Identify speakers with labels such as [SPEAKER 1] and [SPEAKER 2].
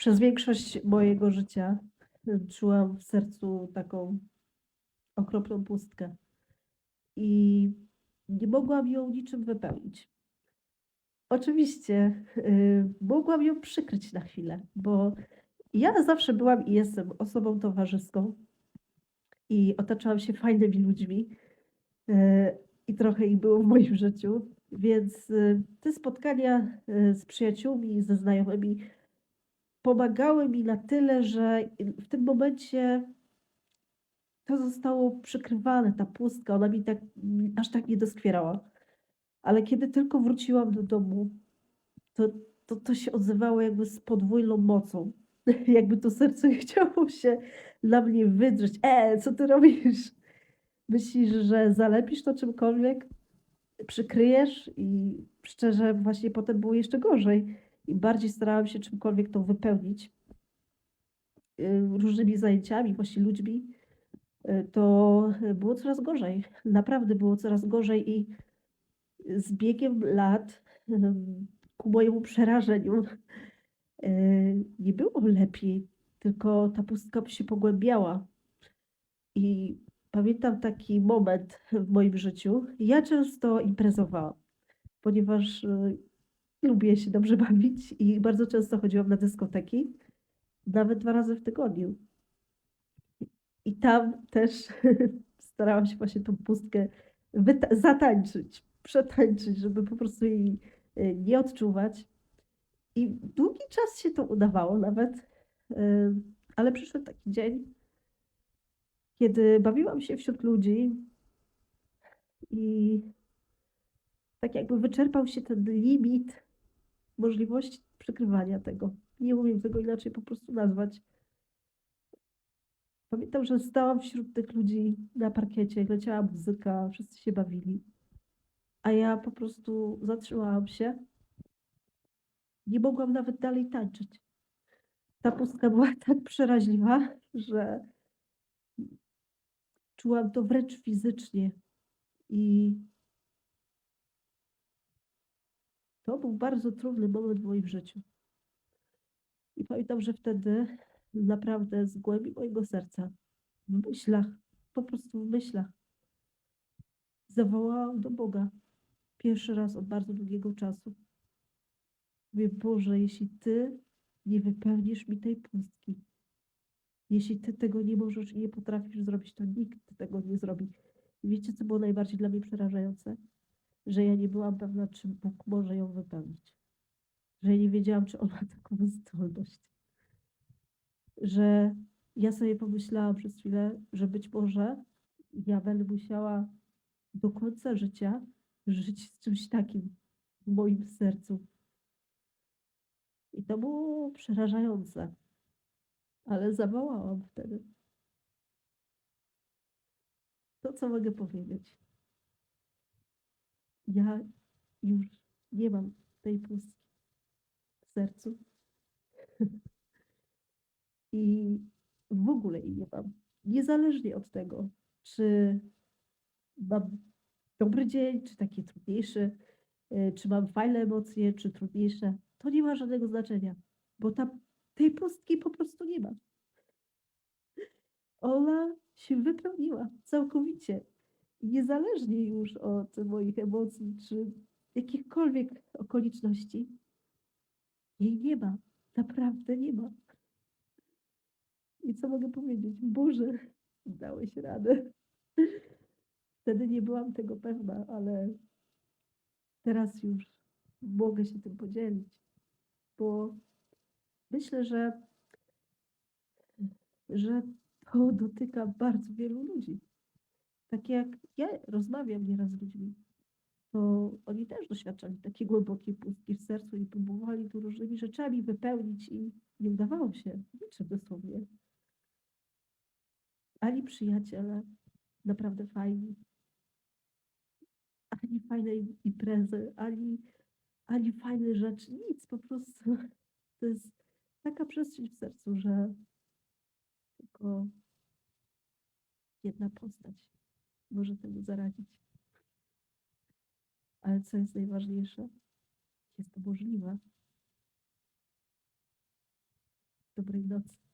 [SPEAKER 1] Przez większość mojego życia y, czułam w sercu taką okropną pustkę i nie mogłam ją niczym wypełnić. Oczywiście y, mogłam ją przykryć na chwilę, bo ja zawsze byłam i jestem osobą towarzyską i otaczałam się fajnymi ludźmi y, i trochę ich było w moim życiu, więc y, te spotkania y, z przyjaciółmi, ze znajomymi pomagały mi na tyle, że w tym momencie to zostało przykrywane, ta pustka, ona mi tak, aż tak nie doskwierała. Ale kiedy tylko wróciłam do domu, to, to, to się odzywało jakby z podwójną mocą. Jakby to serce chciało się na mnie wydrzeć. E, co ty robisz? Myślisz, że zalepisz to czymkolwiek? Przykryjesz? I szczerze, właśnie potem było jeszcze gorzej. I bardziej starałam się czymkolwiek to wypełnić. y, Różnymi zajęciami, właśnie ludźmi. y, To było coraz gorzej. Naprawdę było coraz gorzej i z biegiem lat, ku mojemu przerażeniu, y, nie było lepiej, tylko ta pustka się pogłębiała. I pamiętam taki moment w moim życiu. Ja często imprezowałam, ponieważ lubię się dobrze bawić i bardzo często chodziłam na dyskoteki, nawet dwa razy w tygodniu. I tam też starałam się właśnie tą pustkę zatańczyć, przetańczyć, żeby po prostu jej y, nie odczuwać. I długi czas się to udawało nawet, y, ale przyszedł taki dzień, kiedy bawiłam się wśród ludzi i tak jakby wyczerpał się ten limit możliwości przykrywania tego. Nie umiem tego inaczej po prostu nazwać. Pamiętam, że stałam wśród tych ludzi na parkiecie, leciała muzyka, wszyscy się bawili, a ja po prostu zatrzymałam się. Nie mogłam nawet dalej tańczyć. Ta pustka była tak przeraźliwa, że czułam to wręcz fizycznie. I to był bardzo trudny moment w moim życiu. I pamiętam, że wtedy naprawdę z głębi mojego serca, w myślach, po prostu w myślach, zawołałam do Boga. Pierwszy raz od bardzo długiego czasu. Mówię, Boże, jeśli Ty nie wypełnisz mi tej pustki, jeśli Ty tego nie możesz i nie potrafisz zrobić, to nikt tego nie zrobi. Wiecie, co było najbardziej dla mnie przerażające? Że ja nie byłam pewna, czy Bóg może ją wypełnić. Że ja nie wiedziałam, czy On ma taką zdolność. Że ja sobie pomyślałam przez chwilę, że być może ja będę musiała do końca życia żyć z czymś takim w moim sercu. I to było przerażające. Ale zawołałam wtedy. To, co mogę powiedzieć. Ja już nie mam tej pustki w sercu. I w ogóle jej nie mam. Niezależnie od tego, czy mam dobry dzień, czy taki trudniejszy, y, czy mam fajne emocje, czy trudniejsze. To nie ma żadnego znaczenia, bo ta, tej pustki po prostu nie ma. Ona się wypełniła całkowicie. Niezależnie już od moich emocji, czy jakichkolwiek okoliczności. Jej nie ma. Naprawdę nie ma. I co mogę powiedzieć? Boże, dałeś radę. Wtedy nie byłam tego pewna, ale teraz już mogę się tym podzielić, bo myślę, że, że to dotyka bardzo wielu ludzi. Tak jak ja rozmawiam nieraz z ludźmi, to oni też doświadczali takiej głębokiej pustki w sercu i próbowali tu różnymi rzeczami wypełnić i nie udawało się, niczym dosłownie. Ani przyjaciele, naprawdę fajni, ani fajnej imprezy, ani, ani fajne rzeczy, nic, po prostu. To jest taka przestrzeń w sercu, że tylko jedna postać może temu zaradzić. Ale co jest najważniejsze? Jest to możliwe. Dobrej nocy.